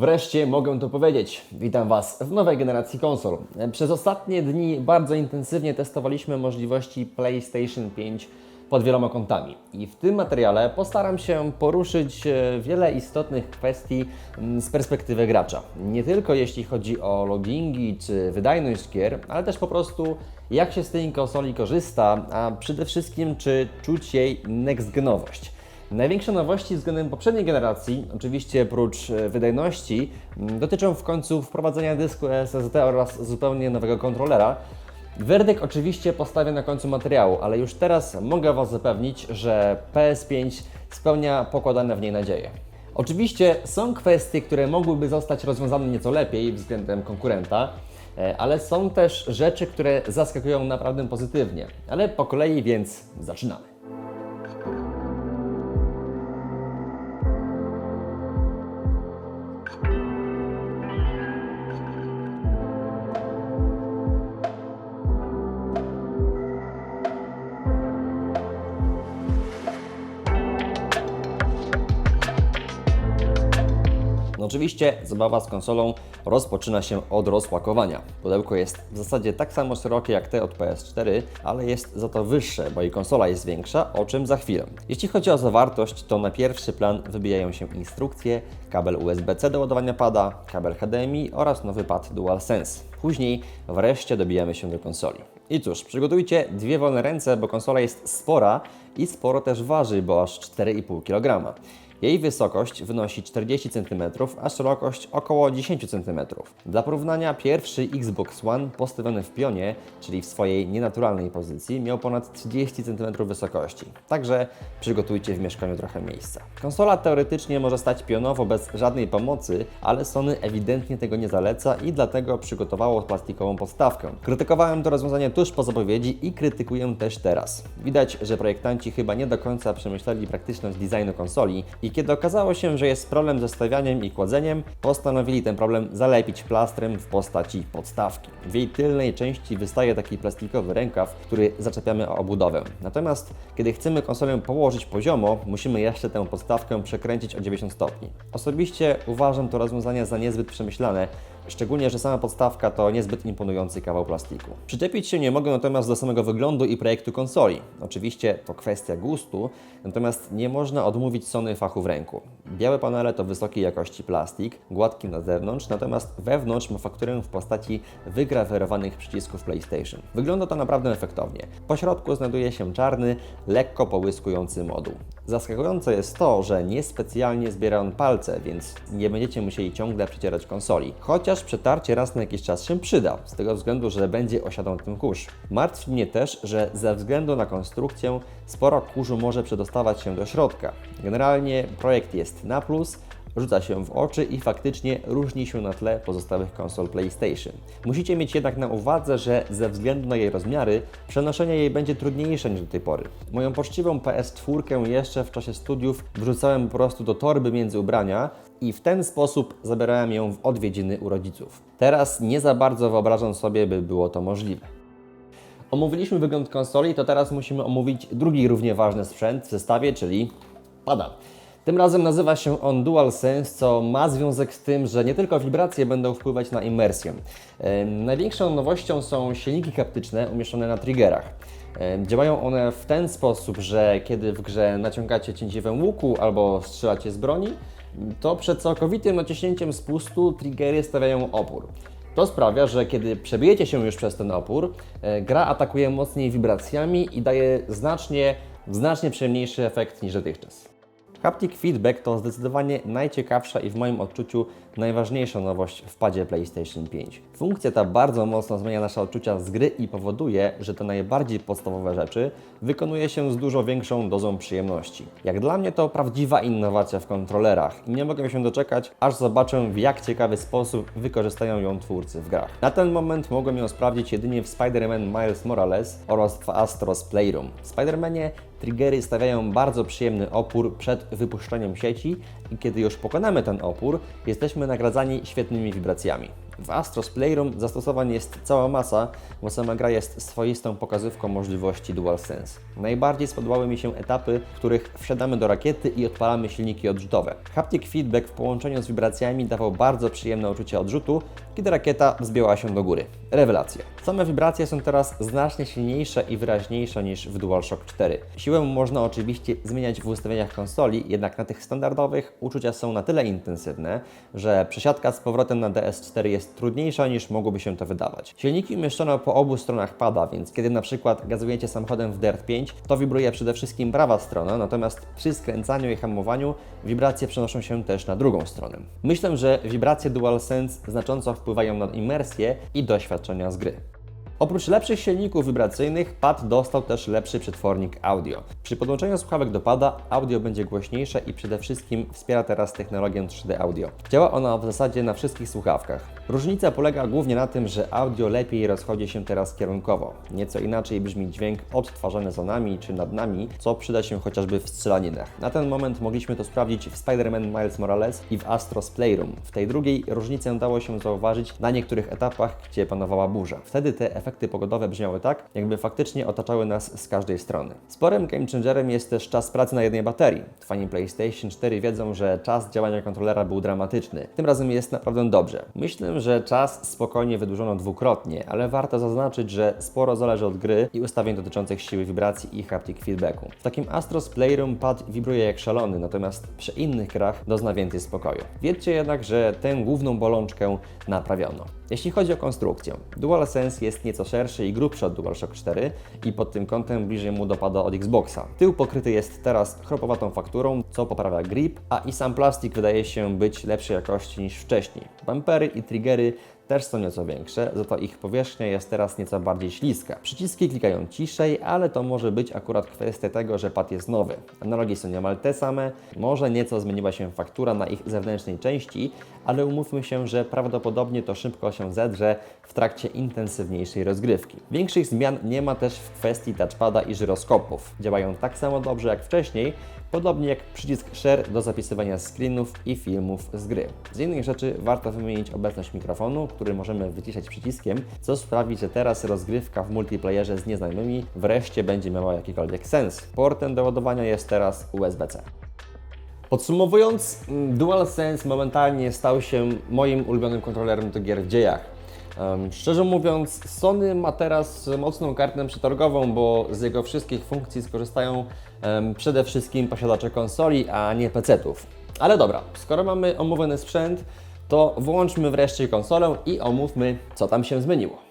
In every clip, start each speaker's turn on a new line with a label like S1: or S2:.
S1: Wreszcie mogę to powiedzieć. Witam Was w nowej generacji konsol. Przez ostatnie dni bardzo intensywnie testowaliśmy możliwości PlayStation 5 pod wieloma kątami. I w tym materiale postaram się poruszyć e, wiele istotnych kwestii mm, z perspektywy gracza. Nie tylko jeśli chodzi o loadingi czy wydajność gier, ale też po prostu jak się z tej konsoli korzysta, a przede wszystkim czy czuć jej next-genowość. Największe nowości względem poprzedniej generacji, oczywiście oprócz e, wydajności, m, dotyczą w końcu wprowadzenia dysku SSD oraz zupełnie nowego kontrolera. Werdykt oczywiście postawię na końcu materiału, ale już teraz mogę Was zapewnić, że PS5 spełnia pokładane w niej nadzieje. Oczywiście są kwestie, które mogłyby zostać rozwiązane nieco lepiej względem konkurenta, e, ale są też rzeczy, które zaskakują naprawdę pozytywnie. Ale po kolei, więc zaczynamy. Oczywiście zabawa z konsolą rozpoczyna się od rozpakowania. Pudełko jest w zasadzie tak samo szerokie jak te od PS4, ale jest za to wyższe, bo i konsola jest większa, o czym za chwilę. Jeśli chodzi o zawartość, to na pierwszy plan wybijają się instrukcje, kabel USB-C do ładowania pada, kabel HDMI oraz nowy pad DualSense. Później wreszcie dobijamy się do konsoli. I cóż, przygotujcie dwie wolne ręce, bo konsola jest spora i sporo też waży, bo aż 4,5 kg. Jej wysokość wynosi 40 cm, a szerokość około 10 cm. Dla porównania pierwszy Xbox One postawiony w pionie, czyli w swojej nienaturalnej pozycji, miał ponad 30 cm wysokości. Także przygotujcie w mieszkaniu trochę miejsca. Konsola teoretycznie może stać pionowo bez żadnej pomocy, ale Sony ewidentnie tego nie zaleca i dlatego przygotowało plastikową podstawkę. Krytykowałem to rozwiązanie tuż po zapowiedzi i krytykuję też teraz. Widać, że projektanci chyba nie do końca przemyśleli praktyczność designu konsoli i kiedy okazało się, że jest problem ze stawianiem i kładzeniem, postanowili ten problem zalepić plastrem w postaci podstawki. W jej tylnej części wystaje taki plastikowy rękaw, który zaczepiamy o obudowę. Natomiast kiedy chcemy konsolę położyć poziomo, musimy jeszcze tę podstawkę przekręcić o 90 stopni. Osobiście uważam to rozwiązanie za niezbyt przemyślane, Szczególnie, że sama podstawka to niezbyt imponujący kawał plastiku. Przyczepić się nie mogę natomiast do samego wyglądu i projektu konsoli. Oczywiście to kwestia gustu, natomiast nie można odmówić Sony fachu w ręku. Białe panele to wysokiej jakości plastik, gładki na zewnątrz, natomiast wewnątrz ma fakturę w postaci wygrawerowanych przycisków PlayStation. Wygląda to naprawdę efektownie. Po środku znajduje się czarny, lekko połyskujący moduł. Zaskakujące jest to, że niespecjalnie zbiera on palce, więc nie będziecie musieli ciągle przecierać konsoli. Chociaż przetarcie raz na jakiś czas się przyda, z tego względu, że będzie osiadał tym kurz. Martwi mnie też, że ze względu na konstrukcję sporo kurzu może przedostawać się do środka. Generalnie projekt jest na plus, rzuca się w oczy i faktycznie różni się na tle pozostałych konsol PlayStation. Musicie mieć jednak na uwadze, że ze względu na jej rozmiary, przenoszenie jej będzie trudniejsze niż do tej pory. Moją poczciwą PS4 jeszcze w czasie studiów wrzucałem po prostu do torby między ubrania i w ten sposób zabierałem ją w odwiedziny u rodziców. Teraz nie za bardzo wyobrażam sobie, by było to możliwe. Omówiliśmy wygląd konsoli, to teraz musimy omówić drugi równie ważny sprzęt w zestawie, czyli pada. Tym razem nazywa się on DualSense, co ma związek z tym, że nie tylko wibracje będą wpływać na imersję. Em, Największą nowością są silniki haptyczne umieszczone na triggerach. Em, Działają one w ten sposób, że kiedy w grze naciągacie cięciwem łuku albo strzelacie z broni, to przed całkowitym naciśnięciem spustu triggery stawiają opór. To sprawia, że kiedy przebijecie się już przez ten opór, e, gra atakuje mocniej wibracjami i daje znacznie, znacznie przyjemniejszy efekt niż dotychczas. Haptic Feedback to zdecydowanie najciekawsza i w moim odczuciu najważniejsza nowość w padzie PlayStation 5. Funkcja ta bardzo mocno zmienia nasze odczucia z gry i powoduje, że te najbardziej podstawowe rzeczy wykonuje się z dużo większą dozą przyjemności. Jak dla mnie to prawdziwa innowacja w kontrolerach i nie mogę się doczekać, aż zobaczę w jak ciekawy sposób wykorzystają ją twórcy w grach. Na ten moment mogłem ją sprawdzić jedynie w Spider-Man Miles Morales oraz w Astros Playroom. W Spider-Manie triggery stawiają bardzo przyjemny opór przed wypuszczeniem sieci i kiedy już pokonamy ten opór, jesteśmy nagradzani świetnymi wibracjami. W Astros Playroom zastosowań jest cała masa, bo sama gra jest swoistą pokazówką możliwości DualSense. Najbardziej spodobały mi się etapy, w których wsiadamy do rakiety i odpalamy silniki odrzutowe. Haptic feedback w połączeniu z wibracjami dawał bardzo przyjemne uczucie odrzutu, kiedy rakieta wzbiła się do góry. Rewelacja. Same wibracje są teraz znacznie silniejsze i wyraźniejsze niż w DualShock 4. Siłę można oczywiście zmieniać w ustawieniach konsoli, jednak na tych standardowych uczucia są na tyle intensywne, że przesiadka z powrotem na DS4 jest trudniejsza niż mogłoby się to wydawać. Silniki umieszczono po obu stronach pada, więc kiedy na przykład gazujecie samochodem w Dirt 5, to wibruje przede wszystkim prawa strona, natomiast przy skręcaniu i hamowaniu wibracje przenoszą się też na drugą stronę. Myślę, że wibracje DualSense znacząco wpływają na imersję i doświadczenia z gry. Oprócz lepszych silników wibracyjnych, pad dostał też lepszy przetwornik audio. Przy podłączeniu słuchawek do pada audio będzie głośniejsze i przede wszystkim wspiera teraz technologię 3D audio. Działa ona w zasadzie na wszystkich słuchawkach. Różnica polega głównie na tym, że audio lepiej rozchodzi się teraz kierunkowo. Nieco inaczej brzmi dźwięk odtwarzany za nami czy nad nami, co przyda się chociażby w strzelaninach. Na ten moment mogliśmy to sprawdzić w Spider-Man Miles Morales i w Astros Playroom. W tej drugiej różnicę dało się zauważyć na niektórych etapach, gdzie panowała burza. Wtedy te efekty efekty pogodowe brzmiały tak, jakby faktycznie otaczały nas z każdej strony. Sporym game changerem jest też czas pracy na jednej baterii. Fani PlayStation 4 wiedzą, że czas działania kontrolera był dramatyczny. Tym razem jest naprawdę dobrze. Myślę, że czas spokojnie wydłużono dwukrotnie, ale warto zaznaczyć, że sporo zależy od gry i ustawień dotyczących siły wibracji i haptic feedbacku. W takim Astros Playroom pad wibruje jak szalony, natomiast przy innych grach dozna więcej spokoju. Wiedzcie jednak, że tę główną bolączkę naprawiono. Jeśli chodzi o konstrukcję, DualSense jest nieco szerszy i grubszy od DualShock 4 i pod tym kątem bliżej mu dopada od Xboxa. Tył pokryty jest teraz chropowatą fakturą, co poprawia grip, a i sam plastik wydaje się być lepszej jakości niż wcześniej. Bumpery i triggery też są nieco większe, za to ich powierzchnia jest teraz nieco bardziej śliska. Przyciski klikają ciszej, ale to może być akurat kwestia tego, że pad jest nowy. Analogi są niemal te same, może nieco zmieniła się faktura na ich zewnętrznej części, ale umówmy się, że prawdopodobnie to szybko się zedrze w trakcie intensywniejszej rozgrywki. Większych zmian nie ma też w kwestii touchpada i żyroskopów. Działają tak samo dobrze jak wcześniej, podobnie jak przycisk Share do zapisywania screenów i filmów z gry. Z innych rzeczy warto wymienić obecność mikrofonu, który możemy wyciszać przyciskiem, co sprawi, że teraz rozgrywka w multiplayerze z nieznajomymi wreszcie będzie miała jakikolwiek sens. Portem do ładowania jest teraz USB-C. Podsumowując, mm, DualSense momentalnie stał się moim ulubionym kontrolerem do gier w dziejach. Szczerze mówiąc, Sony ma teraz mocną kartę przetargową, bo z jego wszystkich funkcji skorzystają przede wszystkim posiadacze konsoli, a nie PC-ów. Ale dobra, skoro mamy omówiony sprzęt, to włączmy wreszcie konsolę i omówmy, co tam się zmieniło.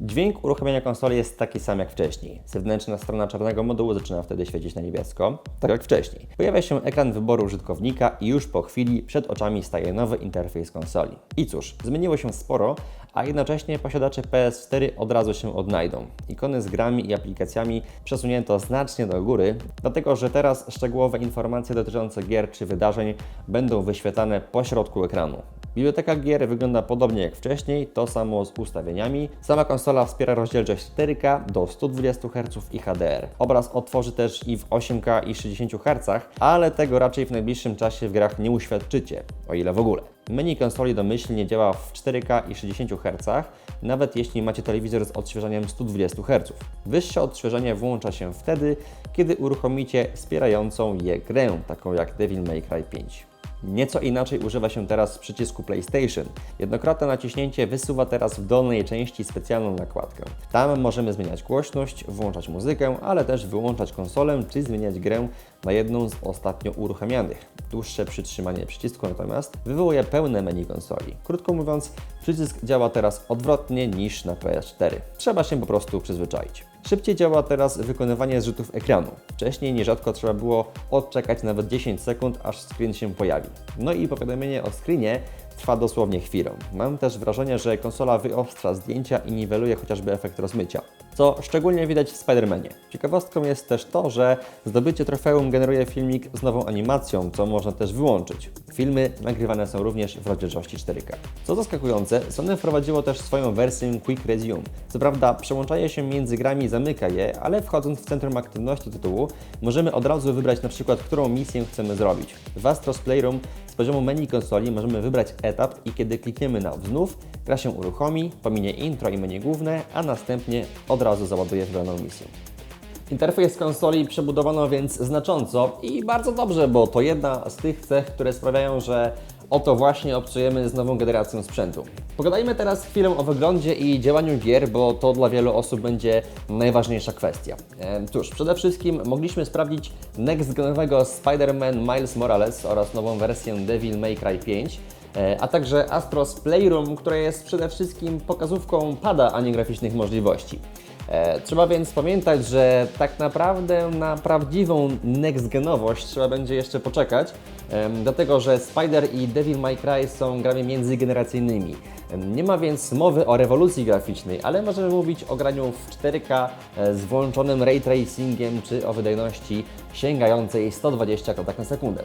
S1: Dźwięk uruchomienia konsoli jest taki sam jak wcześniej. Zewnętrzna strona czarnego modułu zaczyna wtedy świecić na niebiesko, tak jak wcześniej. Pojawia się ekran wyboru użytkownika i już po chwili przed oczami staje nowy interfejs konsoli. I cóż, zmieniło się sporo, a jednocześnie posiadacze PS4 od razu się odnajdą. Ikony z grami i aplikacjami przesunięto znacznie do góry, dlatego że teraz szczegółowe informacje dotyczące gier czy wydarzeń będą wyświetlane po środku ekranu. Biblioteka gier wygląda podobnie jak wcześniej, to samo z ustawieniami. Sama konsola wspiera rozdzielczość 4K do 120 Hz i HDR. Obraz otworzy też i w 8K i 60 Hz, ale tego raczej w najbliższym czasie w grach nie uświadczycie, o ile w ogóle. Menu konsoli domyślnie działa w 4K i 60 Hz, nawet jeśli macie telewizor z odświeżaniem 120 Hz. Wyższe odświeżenie włącza się wtedy, kiedy uruchomicie wspierającą je grę, taką jak Devil May Cry 5. Nieco inaczej używa się teraz przycisku PlayStation. Jednokrotne naciśnięcie wysuwa teraz w dolnej części specjalną nakładkę. Tam możemy zmieniać głośność, włączać muzykę, ale też wyłączać konsolę czy zmieniać grę na jedną z ostatnio uruchamianych. Dłuższe przytrzymanie przycisku natomiast wywołuje pełne menu konsoli. Krótko mówiąc, przycisk działa teraz odwrotnie niż na PS4. Trzeba się po prostu przyzwyczaić. Szybciej działa teraz wykonywanie zrzutów ekranu. Wcześniej nierzadko trzeba było odczekać nawet 10 sekund, aż screen się pojawi. No i powiadomienie o screenie trwa dosłownie chwilę. Mam też wrażenie, że konsola wyostrza zdjęcia i niweluje chociażby efekt rozmycia, co szczególnie widać w Spider-Manie. Ciekawostką jest też to, że zdobycie trofeum generuje filmik z nową animacją, co można też wyłączyć. Filmy nagrywane są również w rozdzielczości 4K. Co zaskakujące, Sony wprowadziło też swoją wersję Quick Resume. Co prawda przełączanie się między grami zamyka je, ale wchodząc w centrum aktywności tytułu możemy od razu wybrać na przykład, którą misję chcemy zrobić. W Astros Playroom poziomu menu konsoli możemy wybrać etap i kiedy klikniemy na znów, gra się uruchomi, pominie intro i menu główne, a następnie od razu załaduje wybraną misję. Interfejs konsoli przebudowano więc znacząco i bardzo dobrze, bo to jedna z tych cech, które sprawiają, że oto właśnie obcujemy z nową generacją sprzętu. Pogadajmy teraz chwilę o wyglądzie i działaniu gier, bo to dla wielu osób będzie najważniejsza kwestia. E, Cóż, przede wszystkim mogliśmy sprawdzić next-genowego Spider-Man Miles Morales oraz nową wersję Devil May Cry 5, e, a także Astros Playroom, które jest przede wszystkim pokazówką pada, a nie graficznych możliwości. E, Trzeba więc pamiętać, że tak naprawdę na prawdziwą next-genowość trzeba będzie jeszcze poczekać, dlatego że Spider i Devil May Cry są grami międzygeneracyjnymi. Nie ma więc mowy o rewolucji graficznej, ale możemy mówić o graniu w 4K e, z włączonym ray tracingiem czy o wydajności sięgającej 120 klatek na sekundę.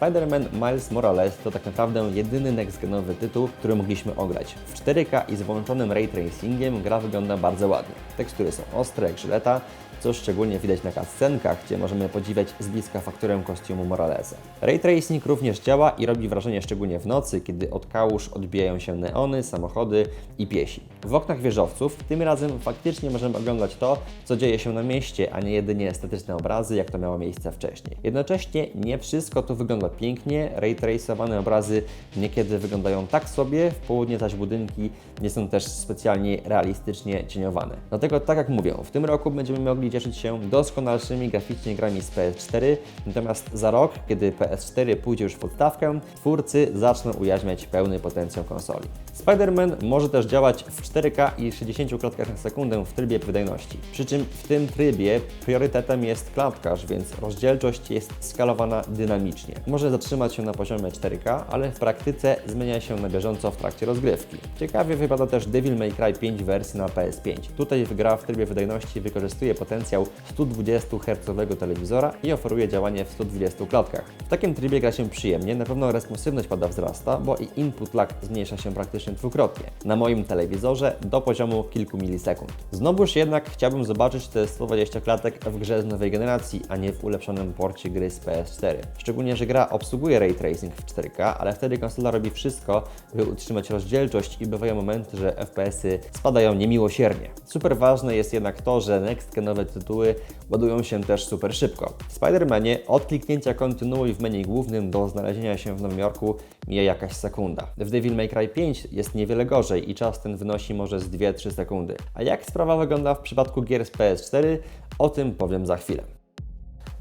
S1: Spider-Man Miles Morales to tak naprawdę jedyny next-genowy tytuł, który mogliśmy ograć. W 4K i z włączonym ray tracingiem gra wygląda bardzo ładnie. Tekstury są ostre jak żyleta, co szczególnie widać na cutscenkach, gdzie możemy podziwiać z bliska fakturę kostiumu Moralesa. Ray tracing również działa i robi wrażenie szczególnie w nocy, kiedy od kałuż odbijają się neony, samochody i piesi. W oknach wieżowców tym razem faktycznie możemy oglądać to, co dzieje się na mieście, a nie jedynie estetyczne obrazy, jak to miało miejsce wcześniej. Jednocześnie nie wszystko tu wygląda pięknie, ray traceowane obrazy niekiedy wyglądają tak sobie, w południe zaś budynki nie są też specjalnie realistycznie cieniowane. Dlatego tak jak mówię, w tym roku będziemy mogli cieszyć się doskonalszymi graficznie grami z PS4, natomiast za rok, kiedy PS4 pójdzie już w podstawkę, twórcy zaczną ujarzmiać pełny potencjał konsoli. Spider-Man może też działać w 4K i 60 klatkach na sekundę w trybie wydajności. Przy czym w tym trybie priorytetem jest klatkarz, więc rozdzielczość jest skalowana dynamicznie. Może zatrzymać się na poziomie 4K, ale w praktyce zmienia się na bieżąco w trakcie rozgrywki. Ciekawie wypada też Devil May Cry 5 wersji na PS5. Tutaj gra w trybie wydajności wykorzystuje potencjał 120 Hz telewizora i oferuje działanie w 120 klatkach. W takim trybie gra się przyjemnie, na pewno responsywność pada wzrasta, bo i input lag zmniejsza się praktycznie dwukrotnie. Na moim telewizorze do poziomu kilku milisekund. Znowuż jednak chciałbym zobaczyć te 120 klatek w grze z nowej generacji, a nie w ulepszonym porcie gry z PS4. Szczególnie, że gra obsługuje ray tracing w 4K, ale wtedy konsola robi wszystko, by utrzymać rozdzielczość i bywają momenty, że FPS-y spadają niemiłosiernie. Super ważne jest jednak to, że next-genowe tytuły ładują się też super szybko. W Spider-Manie od kliknięcia kontynuuj w menu głównym do znalezienia się w Nowym Jorku mija jakaś sekunda. W Devil May Cry 5 jest niewiele gorzej i czas ten wynosi może z 2-3 sekundy. A jak sprawa wygląda w przypadku gier z PS4? O tym powiem za chwilę.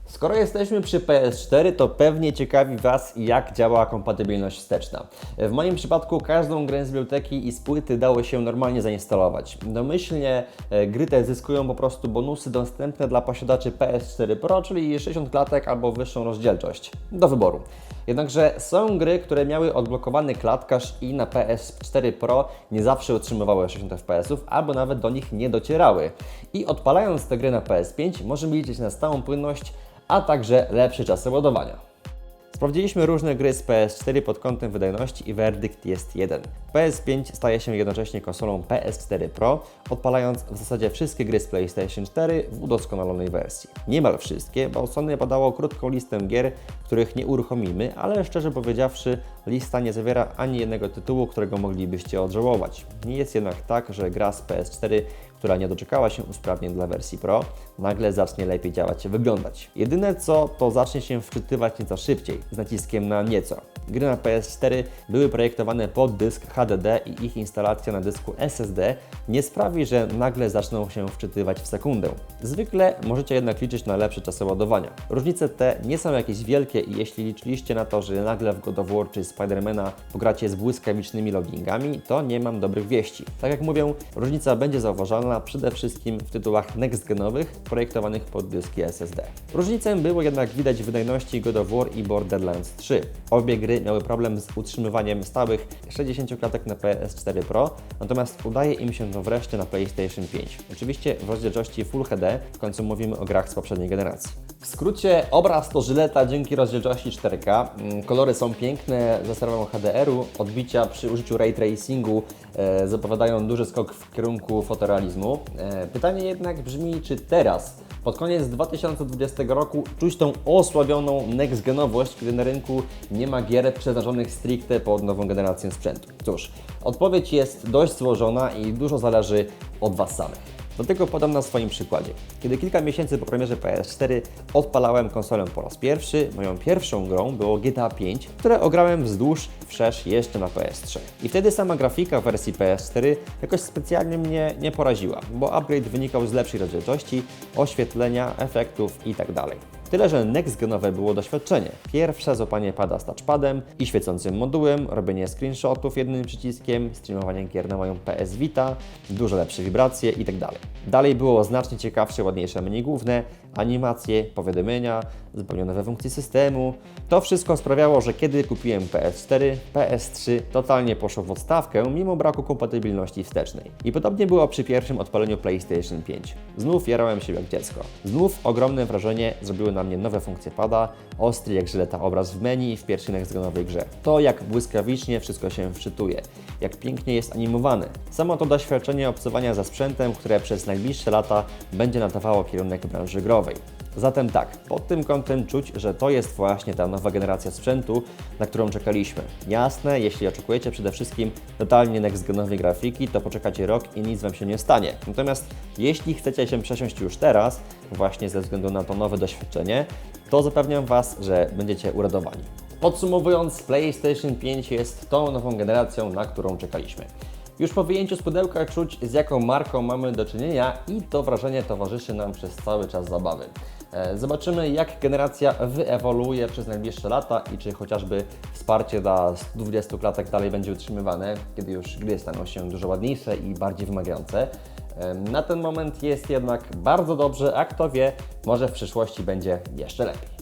S1: Skoro jesteśmy przy PS4, to pewnie ciekawi Was, jak działa kompatybilność wsteczna. W moim przypadku każdą grę z biblioteki i z płyty dało się normalnie zainstalować. Domyślnie e, gry te zyskują po prostu bonusy dostępne dla posiadaczy PS4 Pro, czyli 60 klatek albo wyższą rozdzielczość. Do wyboru. Jednakże są gry, które miały odblokowany klatkarz i na PS4 Pro nie zawsze utrzymywały 60 fps, albo nawet do nich nie docierały. I odpalając te gry na PS5 możemy liczyć na stałą płynność, a także lepsze czasy ładowania. Sprawdziliśmy różne gry z PS4 pod kątem wydajności i werdykt jest jeden. PS5 staje się jednocześnie konsolą PS4 Pro, odpalając w zasadzie wszystkie gry z PlayStation 4 w udoskonalonej wersji. Niemal wszystkie, bo Sony podało krótką listę gier, których nie uruchomimy, ale szczerze powiedziawszy, lista nie zawiera ani jednego tytułu, którego moglibyście odżałować. Nie jest jednak tak, że gra z PS4 która nie doczekała się usprawnień dla wersji Pro, nagle zacznie lepiej działać i wyglądać. Jedyne co, to zacznie się wczytywać nieco szybciej, z naciskiem na nieco. Gry na PS4 były projektowane pod dysk HDD i ich instalacja na dysku SSD nie sprawi, że nagle zaczną się wczytywać w sekundę. Zwykle możecie jednak liczyć na lepsze czasy ładowania. Różnice te nie są jakieś wielkie i jeśli liczyliście na to, że nagle w God of War czy Spidermana pogracie z błyskawicznymi loadingami, to nie mam dobrych wieści. Tak jak mówię, różnica będzie zauważalna przede wszystkim w tytułach next-genowych projektowanych pod dyski SSD. Różnicę było jednak widać w wydajności God of War i Borderlands 3. Obie gry miały problem z utrzymywaniem stałych 60 klatek na PS4 Pro, natomiast udaje im się to wreszcie na PlayStation 5. Oczywiście w rozdzielczości Full HD, w końcu mówimy o grach z poprzedniej generacji. W skrócie, obraz to żyleta dzięki rozdzielczości 4K. Mm, Kolory są piękne, ze serwą HDR-u. Odbicia przy użyciu ray tracingu e, zapowiadają duży skok w kierunku fotorealizmu. E, pytanie jednak brzmi, czy teraz, pod koniec 2020 roku, czuć tą osłabioną next-genowość, kiedy na rynku nie ma gier przeznaczonych stricte pod nową generację sprzętu? Cóż, odpowiedź jest dość złożona i dużo zależy od Was samych. Do tego podam na swoim przykładzie. Kiedy kilka miesięcy po premierze PS4 odpalałem konsolę po raz pierwszy, moją pierwszą grą było GTA V, które ograłem wzdłuż wszerz jeszcze na PS3. I wtedy sama grafika w wersji PS4 jakoś specjalnie mnie nie poraziła, bo upgrade wynikał z lepszej rozdzielczości, oświetlenia, efektów itd. Tyle, że next-genowe było doświadczenie. Pierwsze złapanie pada z touchpadem i świecącym modułem, robienie screenshotów jednym przyciskiem, streamowanie gier na moją PS Vita, dużo lepsze wibracje itd. Dalej było znacznie ciekawsze, ładniejsze menu główne, animacje, powiadomienia, zupełnie nowe funkcje systemu. To wszystko sprawiało, że kiedy kupiłem PS4, PS3 totalnie poszło w odstawkę, mimo braku kompatybilności wstecznej. I podobnie było przy pierwszym odpaleniu PlayStation 5. Znów jarałem się jak dziecko. Znów ogromne wrażenie zrobiły na mnie nowe funkcje pada, ostry jak żyleta obraz w menu w pierwszej next-genowej grze. To jak błyskawicznie wszystko się wczytuje, jak pięknie jest animowane. Samo to doświadczenie obcowania ze sprzętem, które przez najbliższe lata będzie nadawało kierunek branży growej. Zatem tak, pod tym kątem czuć, że to jest właśnie ta nowa generacja sprzętu, na którą czekaliśmy. Jasne, jeśli oczekujecie przede wszystkim totalnie next-genowej grafiki, to poczekacie rok i nic Wam się nie stanie. Natomiast jeśli chcecie się przesiąść już teraz, właśnie ze względu na to nowe doświadczenie, to zapewniam Was, że będziecie uradowani. Podsumowując, PlayStation 5 jest tą nową generacją, na którą czekaliśmy. Już po wyjęciu z pudełka czuć, z jaką marką mamy do czynienia i to wrażenie towarzyszy nam przez cały czas zabawy. E, Zobaczymy, jak generacja wyewoluuje przez najbliższe lata i czy chociażby wsparcie dla 120 klatek dalej będzie utrzymywane, kiedy już gry staną się dużo ładniejsze i bardziej wymagające. E, Na ten moment jest jednak bardzo dobrze, a kto wie, może w przyszłości będzie jeszcze lepiej.